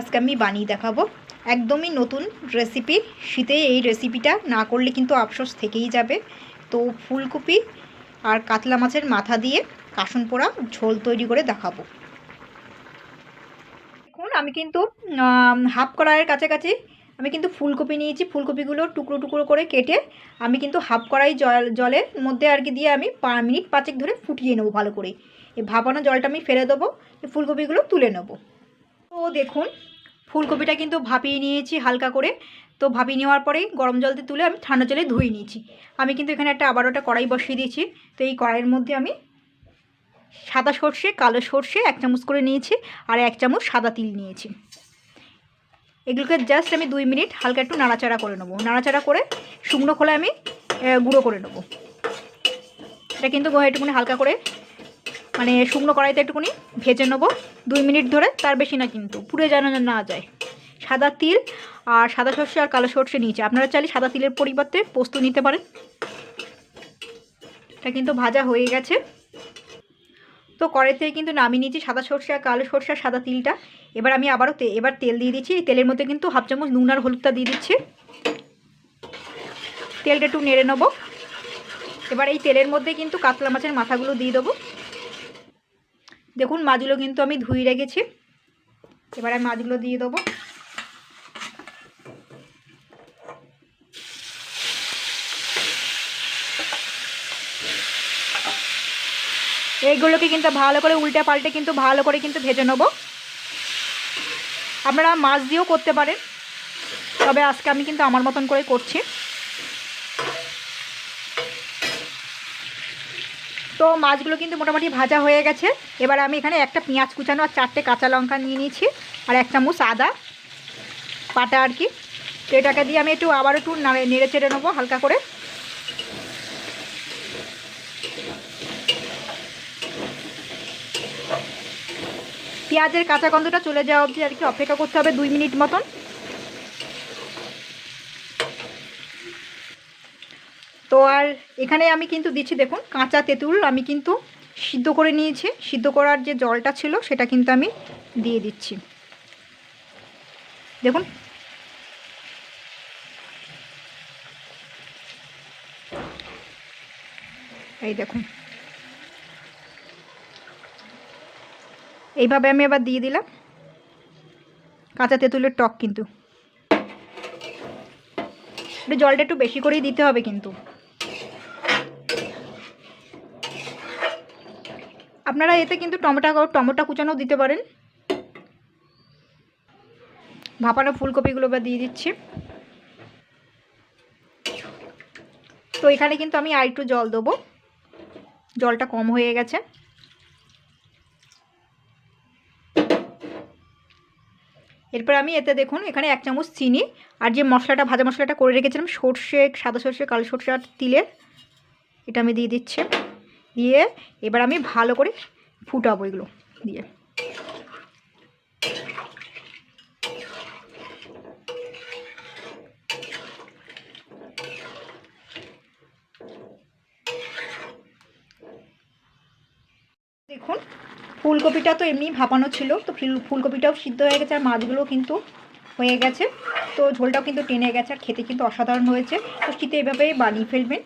আজকে আমি বানিয়ে দেখাবো। একদমই নতুন রেসিপি শীতে এই রেসিপিটা না করলে কিন্তু আফসোস থেকেই যাবে। তো ফুলকপি আর কাতলা মাছের মাথা দিয়ে কাসন পোড়া ঝোল তৈরি করে দেখাবো। দেখুন, আমি কিন্তু হাফ কড়াইয়ের কাছাকাছি আমি কিন্তু ফুলকপি নিয়েছি। ফুলকপিগুলো টুকরো টুকরো করে কেটে আমি কিন্তু হাফ কড়াই জল, জলের মধ্যে আর কি দিয়ে আমি পা, মিনিট পাঁচেক ধরে ফুটিয়ে নেব ভালো করে। এই ভাপানো জলটা আমি ফেলে দেবো ফুলকপিগুলো তুলে নেব। তো দেখুন, ফুলকপিটা কিন্তু ভাপিয়ে নিয়েছি হালকা করে। তো ভাপিয়ে নেওয়ার পরেই গরম জল দিয়ে তুলে আমি ঠান্ডা জলে ধুয়ে নিয়েছি। আমি কিন্তু এখানে একটা আবারও একটা কড়াই বসিয়ে দিয়েছি। তো এই কড়াইয়ের মধ্যে আমি সাদা সর্ষে, কালো সর্ষে এক চামচ করে নিয়েছি আর এক চামচ সাদা তিল নিয়েছি। এগুলোকে জাস্ট আমি দুই মিনিট হালকা একটু নাড়াচাড়া করে নেব। নাড়াচাড়া করে শুকনো খোলে আমি গুঁড়ো করে নেব। এটা কিন্তু একটুখানি হালকা করে মানে শুকনো কড়াইতে একটুখানি ভেজে নেব। দুই মিনিট ধরে, তার বেশি না কিন্তু, পুড়ে যেন না যায়। সাদা তিল আর সাদা সর্ষে আর কালো সর্ষে নিয়েছে। আপনারা চাইলে সাদা তিলের পরিবর্তে পোস্ত নিতে পারেন। এটা কিন্তু ভাজা হয়ে গেছে। তো কড়াইতে কিন্তু নামিয়ে নিয়েছি সাদা সর্ষে আর কালো সর্ষে আর সাদা তিলটা। এবার আমি আবারও এবার তেল দিয়ে দিচ্ছি। এই তেলের মধ্যে কিন্তু হাফ চামচ নুন আর হলুদটা দিয়ে দিচ্ছি। তেলটা একটু নেড়ে নেব। এবার এই তেলের মধ্যে কিন্তু কাতলা মাছের মাথাগুলো দিয়ে দেবো। দেখুন, মাছগুলো কিন্তু আমি ধুয়ে রেখেছি। এবার আমি মাছগুলো দিয়ে দেবো। এইগুলোকে কিন্তু ভালো করে উল্টে পাল্টে কিন্তু ভালো করে কিন্তু ভেজে নেব। আপনারা মাছ দিয়েও করতে পারেন, তবে আজকে আমি কিন্তু আমার মতন করে করছি। তো মাছগুলো কিন্তু মোটামুটি ভাজা হয়ে গেছে। এবার আমি এখানে একটা পেঁয়াজ কুচানো আর চারটে কাঁচা লঙ্কা নিয়ে নিয়েছি আর এক চামচ আদা পাটা আর কি। তো এটাকে দিয়ে আমি একটু আবার একটু নাড়ে- চেড়ে নেব হালকা করে। পেঁয়াজের কাঁচা গন্ধটা চলে যাওয়া অবধি আর কি অপেক্ষা করতে হবে দুই মিনিট মতন। তো আর এখানে আমি কিন্তু দিচ্ছি, দেখুন, কাঁচা তেঁতুল আমি কিন্তু সিদ্ধ করে নিয়েছি। সিদ্ধ করার যে জলটা ছিল, সেটা কিন্তু আমি দিয়ে দিচ্ছি। দেখুন। এই দেখুন। এইভাবে আমি এবার দিয়ে দিলাম। কাঁচা তেঁতুলের টক কিন্তু। জলটা একটু বেশি করেই দিতে হবে কিন্তু। আপনারা এতে কিন্তু টমেটো টমেটো কুচানো দিতে পারেন। ভাপানো ফুলকপিগুলো বা দিয়ে দিচ্ছি। তো এখানে কিন্তু আমি আর একটু জল দেবো। জলটা কম হয়ে গেছে। এরপর আমি এতে দেখুন, এখানে এক চামচ চিনি আর যে মশলাটা, ভাজা মশলাটা করে রেখেছিলাম, সর্ষে, সাদা সর্ষে, কালো সর্ষে আর তিলের, এটা আমি দিয়ে দিচ্ছি। দিয়ে এবার আমি ভালো করে ফুটাবো এগুলো দিয়ে। দেখুন, ফুলকপিটা তো এমনি ভাপানো ছিল, তো ফুলকপিটাও সিদ্ধ হয়ে গেছে, আর মাছগুলো কিন্তু হয়ে গেছে। তো ঝোলটাও কিন্তু টেনে গেছে, আর খেতে কিন্তু অসাধারণ হয়েছে। তো শীতে এভাবে বানিয়ে ফেলবেন।